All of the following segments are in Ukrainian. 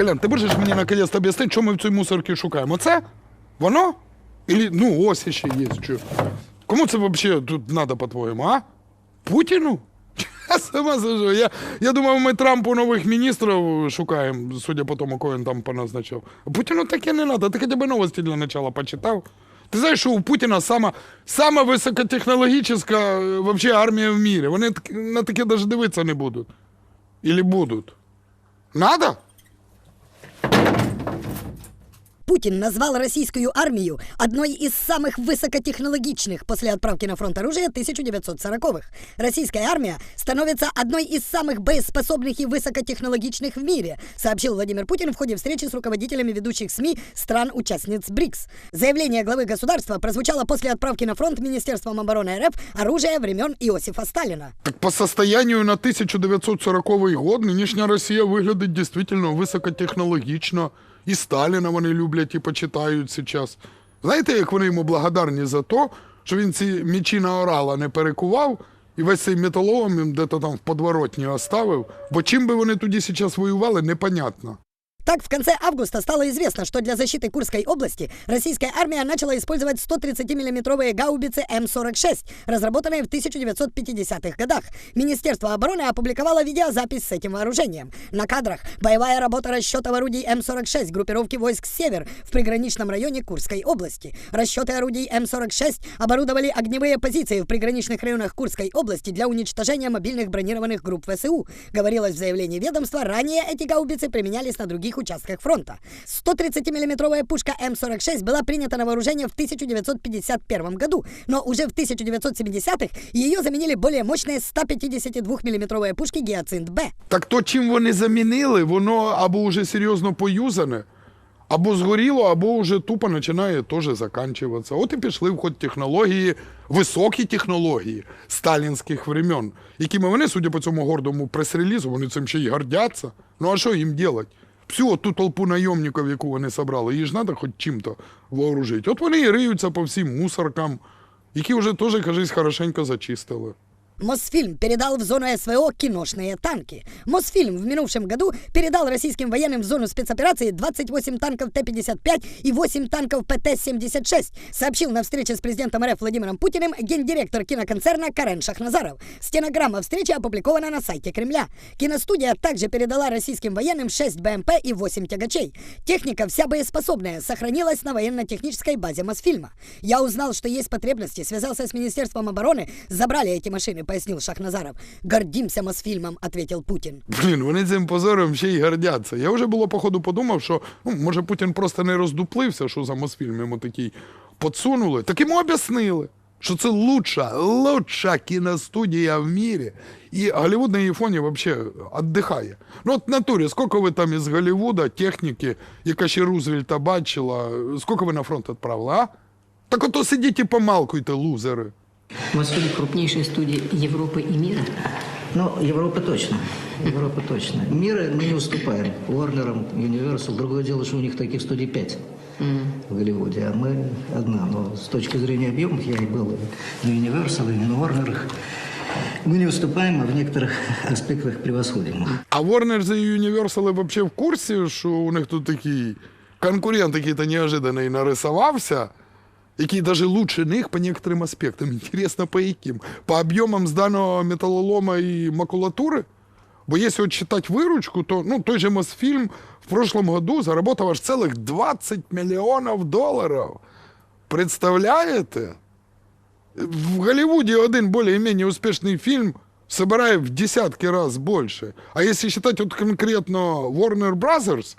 Колян, ти можеш мені наконець об'яснити, що ми в цій мусорці шукаємо? Це? Воно? Ілі, ну, ось ще є. Що. Кому це взагалі тут треба, по-твоєму, а? Путіну? Я сама сижу. Я, я думав, ми Трампу нових міністрів шукаємо, судя по тому, кого він там поназначав. Путіну таке не треба. Ти хоча б новості для начала почитав. Ти знаєш, що у Путіна сама, сама високотехнологічна е, вообще армія в мірі. Вони на таке навіть дивитися не будуть. Или будуть. Надо? Путин назвал российскую армию одной из самых высокотехнологичных после отправки на фронт оружия 1940-х. Российская армия становится одной из самых боеспособных и высокотехнологичных в мире, сообщил Владимир Путин в ходе встречи с руководителями ведущих СМИ стран-участниц БРИКС. Заявление главы государства прозвучало после отправки на фронт Министерством обороны РФ оружия времен Иосифа Сталина. Так по состоянию на 1940 год нинішня Росія виглядить дійсно високотехнологічно. І Сталіна вони люблять і почитають зараз. Знаєте, як вони йому благодарні за те, що він ці мічі на орала не перекував і весь цей металолом їм де-то там в подворотні оставив. Бо чим би вони тоді зараз воювали, непонятно. Так, в конце августа стало известно, что для защиты Курской области российская армия начала использовать 130-миллиметровые гаубицы М-46, разработанные в 1950-х годах. Министерство обороны опубликовало видеозапись с этим вооружением. На кадрах боевая работа расчетов орудий М-46 группировки войск «Север» в приграничном районе Курской области. Расчеты орудий М-46 оборудовали огневые позиции в приграничных районах Курской области для уничтожения мобильных бронированных групп ВСУ. Говорилось в заявлении ведомства, ранее эти гаубицы применялись на других участках фронта. 130-миллиметровая пушка М-46 была принята на вооружение в 1951 году, но уже в 1970-х ее заменили более мощные 152-миллиметровые пушки «Гиацинт-Б». Так то, чим вони замінили, воно або вже серйозно поюзане, або згоріло, або вже тупо починає теж заканчуватися. От і пішли в ход технології, високі технології сталінських времен, якими вони, судя по цьому гордому прес-релізу, вони цим ще й гордяться. Ну а що їм робити? Всю ту толпу найомників, яку вони собрали, її ж треба хоч чим-то вооружити. От вони і риються по всім мусоркам, які вже теж, кажись, хорошенько зачистили. Мосфильм передал в зону СВО киношные танки. Мосфильм в минувшем году передал российским военным в зону спецоперации 28 танков Т-55 и 8 танков ПТ-76, сообщил на встрече с президентом РФ Владимиром Путиным гендиректор киноконцерна Карен Шахназаров. Стенограмма встречи опубликована на сайте Кремля. Киностудия также передала российским военным 6 БМП и 8 тягачей. Техника вся боеспособная, сохранилась на военно-технической базе Мосфильма. Я узнал, что есть потребности, связался с Министерством обороны, забрали эти машины, пояснил Шахназаров. Гордимся Мосфильмом, ответил Путин. Блін, вони цим позором ще й гордяться. Я вже було, походу, подумав, що ну, може Путін просто не роздуплився, що за Мосфільм йому такий подсунули. Так йому об'яснили, що це лучша, лучша кіностудія в мірі. І Голлівуд на її фоні взагалі віддихає. Ну от натурі, скільки ви там із Голлівуда, техніки, яка ще Рузвельта бачила, скільки ви на фронт відправили, а? Так ото сидіть і помалкуйте, лузери. Мосфильм – крупнейшая студия Европы и мира. Ну, Европа точно. Европа точно. Мира мы не уступаем. Warner, Universal. Другое дело, что у них таких студий пять в Голливуде, а мы одна. Но с точки зрения объемов, я и был и на Universal, и на Warner. Мы не уступаем, а в некоторых аспектах превосходим. А Warner і Universal вообще в курсі, що у них тут такий конкурент, який-то неожиданний нарисувався, який даже лучше них по некоторым аспектам. Интересно, по яким? По объемам зданого металлолома и макулатуры? Бо если вот считать выручку, то ну, той же Мосфильм в прошлом году заработал аж целых 20 миллионов долларов. Представляете? В Голливуде один более-менее успешный фильм собирает в десятки раз больше. А если считать вот конкретно Warner Brothers,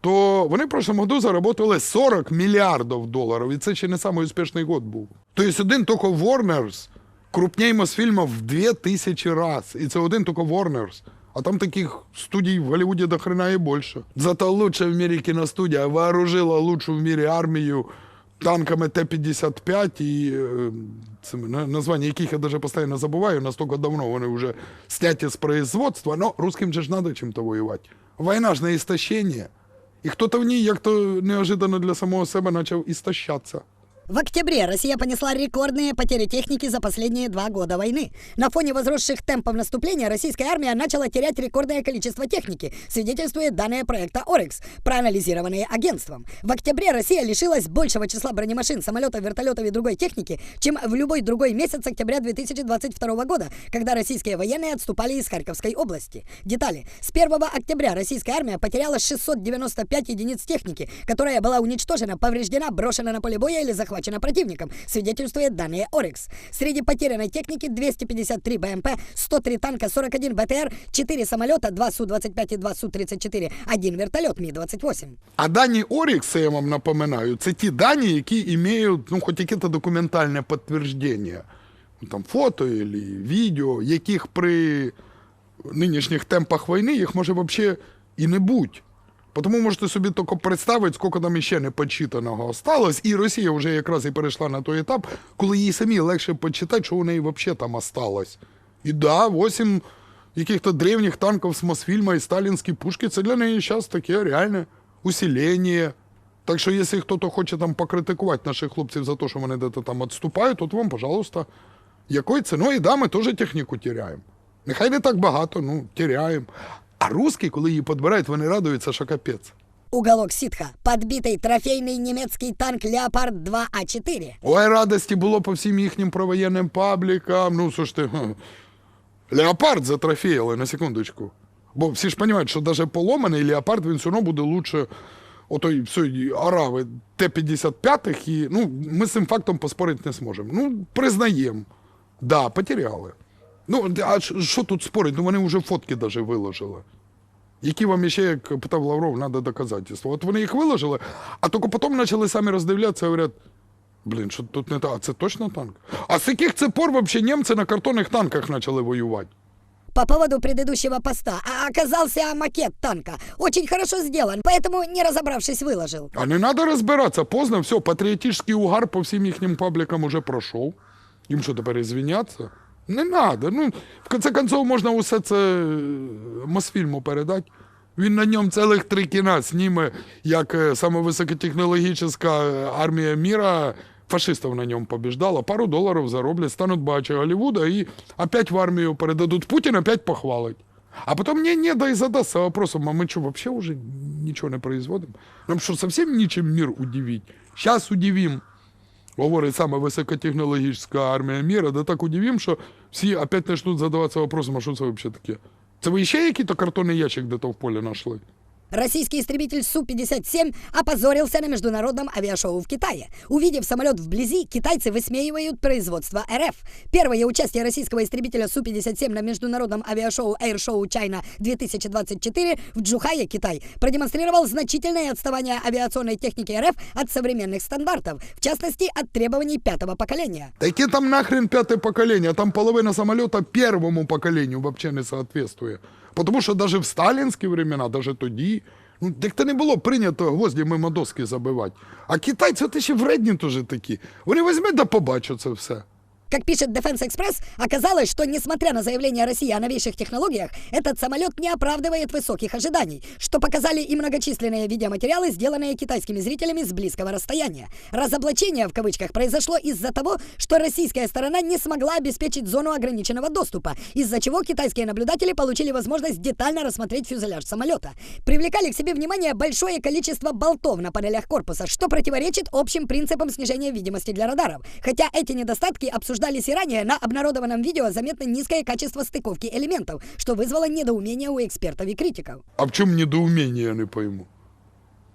то вони в прошлом году заработали 40 мільярдів доларів, і це ще не самий успішний год був. Тобто один тільки Warners крупній Мосфільма в 2000 раз. І це один тільки Warners. А там таких студій в Голлівуді до хрена і більше. Зато лучша в мірі кіностудія вооружила лучшу в мірі армію танками Т-55 і е, цими, названня яких я даже постійно забуваю, настільки давно вони вже сняті з производства, но русским же ж надо чим-то воювати. Війна ж на істощення. І хто-то в ній як-то неожиданно для самого себе почав істощатися. В октябре Россия понесла рекордные потери техники за последние два года войны. На фоне возросших темпов наступления российская армия начала терять рекордное количество техники, свидетельствует данные проекта «Орекс», проанализированные агентством. В октябре Россия лишилась большего числа бронемашин, самолетов, вертолетов и другой техники, чем в любой другой месяц октября 2022 года, когда российские военные отступали из Харьковской области. Детали. С 1 октября российская армия потеряла 695 единиц техники, которая была уничтожена, повреждена, брошена на поле боя или захвачена противником, свидетельствует данные Орекс. Среди потерянной техники 253 БМП, 103 танка, 41 БТР, 4 самолета, 2 Су-25 и 2 Су-34, 1 вертолет Ми-28. А дані Орікса, я вам напоминаю, це ті дані, які мають ну, хоч якесь документальне підтвердження. Ну, Там фото або відео, яких при нинішніх темпах війни їх може взагалі і не бути. Тому можете собі тільки представити, скільки там іще непочитаного осталось, і Росія вже якраз і перейшла на той етап, коли їй самі легше почитати, що у неї взагалі там осталось. І да, 8 яких-то древніх танків з Мосфільма і сталінські пушки, це для неї зараз таке реальне усилення. Так що, якщо хтось хоче там покритикувати наших хлопців за те, що вони десь там відступають, от вам, пожалуйста, якою ціною, да, ми теж техніку теряємо. Нехай не так багато, ну, теряємо. А русські, коли її підбирають, вони радуються, що капець. Уголок ситха. Подбитый трофейный немецкий танк Леопард 2А4. Ой, радості було по всім їхнім провоєнним паблікам. Ну, слушайте, леопард затрофеїли, на секундочку. Бо всі ж розуміють, що навіть поломаний леопард він все одно буде лучше отой всієї арави Т-55 і ну, ми з цим фактом поспорити не зможемо. Ну, признаємо. Да, потеряли. Ну, а ш- що тут спорить? Ну вони вже фотки навіть виложили. Які вам ще, як питав Лавров, треба доказательства. От вони їх виложили, а тільки потім почали самі роздивлятися і говорять, блін, що тут не так, а це точно танк? А з яких це пор взагалі німці на картонних танках почали воювати? По поводу предыдущего поста. А оказался макет танка. Очень хорошо сделан, поэтому, не разобравшись, выложил. А не треба розбиратися, поздно, все, патріотичний угар по всім їхнім паблікам уже пройшов. Їм що тепер ізвиняться? Не треба. Ну, в конце концов, можна усе це е, Мосфільму передати. Він на ньому цілих три кіна зніме, як е, саме високотехнологічна армія міра фашистів на ньому побіждала, пару доларів зароблять, стануть багаче Голлівуда і опять в армію передадуть. Путін опять похвалить. А потом не, не, да и задастся вопросом, а мы что, вообще уже ничего не производим? Нам что, совсем ничем мир удивить? Сейчас удивим. Говорить саме високотехнологічна армія міра, да так удивим, що всі опять почнуть задаватися вопросом, а що це взагалі таке? Це ви ще який-то картонний ящик де-то в полі знайшли? Российский истребитель Су-57 опозорился на международном авиашоу в Китае. Увидев самолет вблизи, китайцы высмеивают производство РФ. Первое участие российского истребителя Су-57 на международном авиашоу Air Show China 2024 в Джухае, Китай, продемонстрировал значительное отставание авиационной техники РФ от современных стандартов, в частности, от требований пятого поколения. Та яке там нахрен п'яте покоління? Там половина самоліта первому поколенню взагалі не соответствує. Тому що навіть в сталінські времена, навіть тоді, ну, як то не було прийнято гвозді мимо забивати. А китайці ти ще вредні теж такі. Вони візьмуть да побачать це все. Как пишет Defense Express, оказалось, что несмотря на заявление России о новейших технологиях, этот самолет не оправдывает высоких ожиданий, что показали и многочисленные видеоматериалы, сделанные китайскими зрителями с близкого расстояния. Разоблачение в кавычках произошло из-за того, что российская сторона не смогла обеспечить зону ограниченного доступа, из-за чего китайские наблюдатели получили возможность детально рассмотреть фюзеляж самолета. Привлекали к себе внимание большое количество болтов на панелях корпуса, что противоречит общим принципам снижения видимости для радаров. Хотя эти недостатки обсуждались и ранее, на обнародованном видео заметно низкое качество стыковки элементов, что вызвало недоумение у экспертов и критиков. А в чому недоуміння, я не пойму.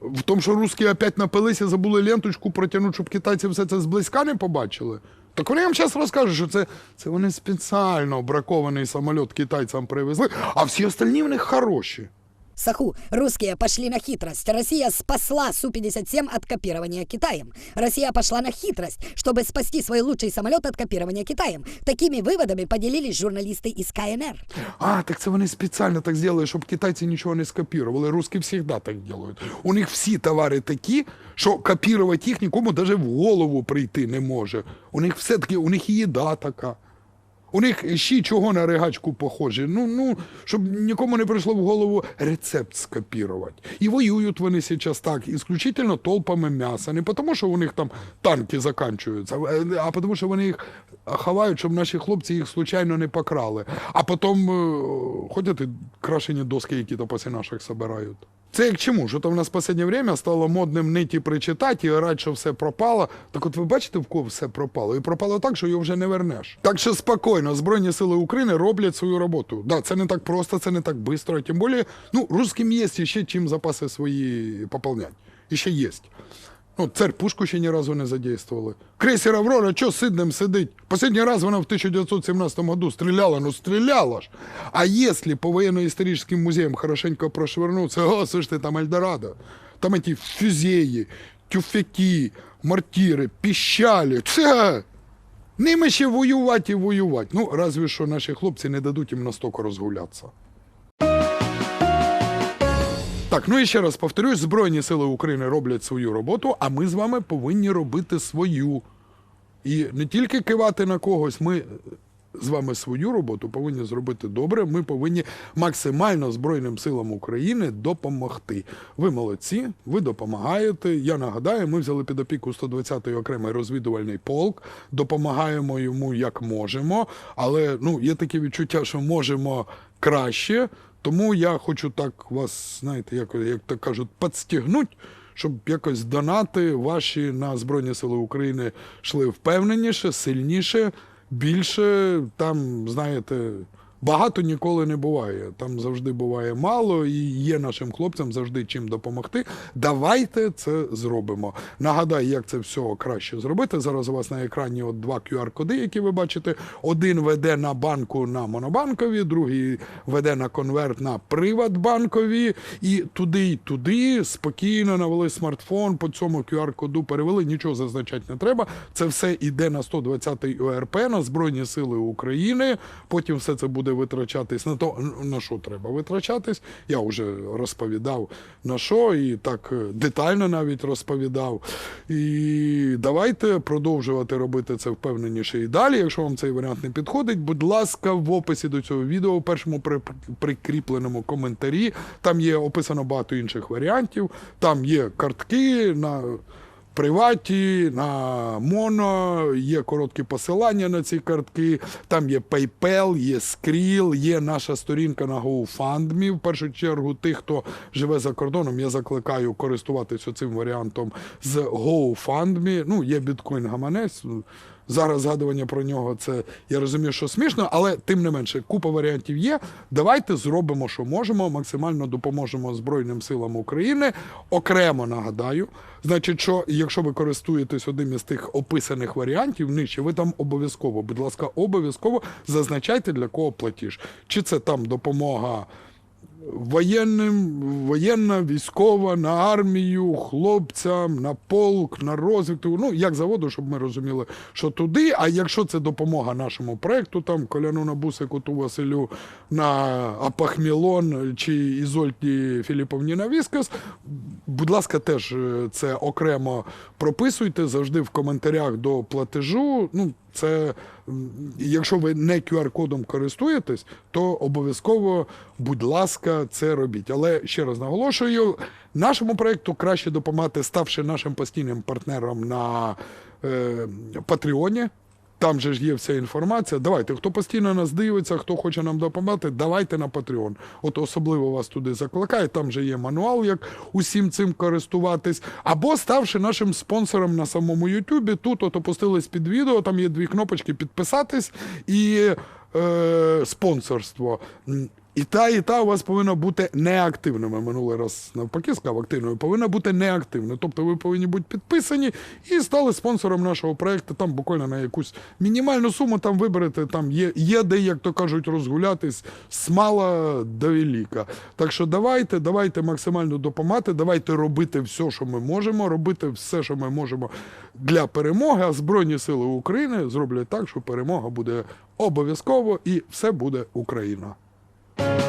В тому, що русські опять напилися, забули ленточку протягнути, щоб китайці все це зблизька не побачили. Так вони вам зараз розкажуть, що це, це вони спеціально бракований самоліт китайцям привезли, а всі остальні в них хороші. Саху, русские пошли на хитрость. Россия спасла Су-57 от копирования Китаем. Россия пошла на хитрость, чтобы спасти свой лучший самолет от копирования Китаем. Такими выводами поделились журналисты из КНР. А, так це вони спеціально так зробили, щоб китайці нічого не скопірували. Русські завжди так роблять. У них всі товари такі, що копірувати їх нікому навіть в голову прийти не може. У них все таки, у них і їда така. У них ще чого на ригачку похожі. Ну, ну, щоб нікому не прийшло в голову рецепт скопірувати. І воюють вони зараз так, ісключительно толпами м'яса. Не тому, що у них там танки закінчуються, а- а тому, що вони їх ховають, щоб наші хлопці їх случайно не покрали. А потім е, ходять і крашені доски, які то наших собирають. Це як чому? Що то в нас в останнє время стало модним ниті причитати і орати, що все пропало. Так от ви бачите, в кого все пропало? І пропало так, що його вже не вернеш. Так що спокійно, Збройні сили України роблять свою роботу. Да, це не так просто, це не так швидко. Тим більше, ну, русським є ще чим запаси свої поповнять. І ще є. Ну, царь пушку ще ні разу не задействовали. Крейсер Аврора, що сиднем сидить? Последний раз вона в 1917 году стріляла, ну стріляла ж. А якщо по военно-історичним музеям хорошенько прошвернуться, о, слушайте, там Ельдорадо, там эти фюзеї, тюфяки, мортири, піщалі, це... Ними ще воювати і воювати. Ну, разве що наші хлопці не дадуть їм настільки розгулятися. Так, ну і ще раз повторюсь, Збройні сили України роблять свою роботу, а ми з вами повинні робити свою. І не тільки кивати на когось, ми з вами свою роботу повинні зробити добре. Ми повинні максимально Збройним силам України допомогти. Ви молодці, ви допомагаєте. Я нагадаю, ми взяли під опіку 120-й окремий розвідувальний полк, допомагаємо йому як можемо, але ну, є таке відчуття, що можемо краще. Тому я хочу так вас, знаєте, як, як то кажуть, підстігнути, щоб якось донати ваші на Збройні Сили України йшли впевненіше, сильніше, більше. Там, знаєте, багато ніколи не буває. Там завжди буває мало, і є нашим хлопцям завжди чим допомогти. Давайте це зробимо. Нагадаю, як це все краще зробити. Зараз у вас на екрані от два QR-коди, які ви бачите. Один веде на банку на монобанкові, другий веде на конверт на приватбанкові. І туди, і туди спокійно навели смартфон, по цьому QR-коду перевели, нічого зазначати не треба. Це все йде на 120-й ОРП, на Збройні Сили України. Потім все це буде витрачатись на то, на що треба витрачатись. Я вже розповідав на що, і так е, детально навіть розповідав. І давайте продовжувати робити це впевненіше і далі. Якщо вам цей варіант не підходить, будь ласка, в описі до цього відео, у першому прикріпленому коментарі, там є описано багато інших варіантів. Там є картки на приваті, на моно, є короткі посилання на ці картки, там є PayPal, є Skrill, є наша сторінка на GoFundMe. В першу чергу, тих, хто живе за кордоном, я закликаю користуватися цим варіантом з GoFundMe. Ну, є біткоін-гаманець. Зараз згадування про нього це я розумію, що смішно, але тим не менше, купа варіантів є. Давайте зробимо, що можемо, максимально допоможемо Збройним силам України. Окремо нагадаю, значить, що якщо ви користуєтесь одним із тих описаних варіантів нижче, ви там обов'язково, будь ласка, обов'язково зазначайте для кого платіж. Чи це там допомога воєнним, воєнна, військова, на армію, хлопцям, на полк, на розвідку. Ну, як заводу, щоб ми розуміли, що туди. А якщо це допомога нашому проекту, там Коляну на Бусику, ту Василю на Апахмілон чи Ізольті Філіповні на Віскас, будь ласка, теж е, це окремо прописуйте завжди в коментарях до платежу. Ну, це якщо ви не QR-кодом користуєтесь, то обов'язково, будь ласка, це робіть. Але ще раз наголошую, нашому проекту краще допомагати, ставши нашим постійним партнером на е, Патреоні. Там же ж є вся інформація. Давайте, хто постійно нас дивиться, хто хоче нам допомагати, давайте на Patreon. От особливо вас туди закликаю. Там же є мануал, як усім цим користуватись. Або ставши нашим спонсором на самому Ютубі. Тут от опустились під відео, там є дві кнопочки підписатись і е, спонсорство. І та, і та у вас повинна бути неактивними. Минулий раз навпаки сказав активною, повинна бути неактивною. Тобто ви повинні бути підписані і стали спонсором нашого проекту. Там буквально на якусь мінімальну суму там виберете. Там є, є де, як то кажуть, розгулятись з мала до велика. Так що давайте, давайте максимально допомагати, давайте робити все, що ми можемо, робити все, що ми можемо для перемоги. А Збройні Сили України зроблять так, що перемога буде обов'язково і все буде Україна. you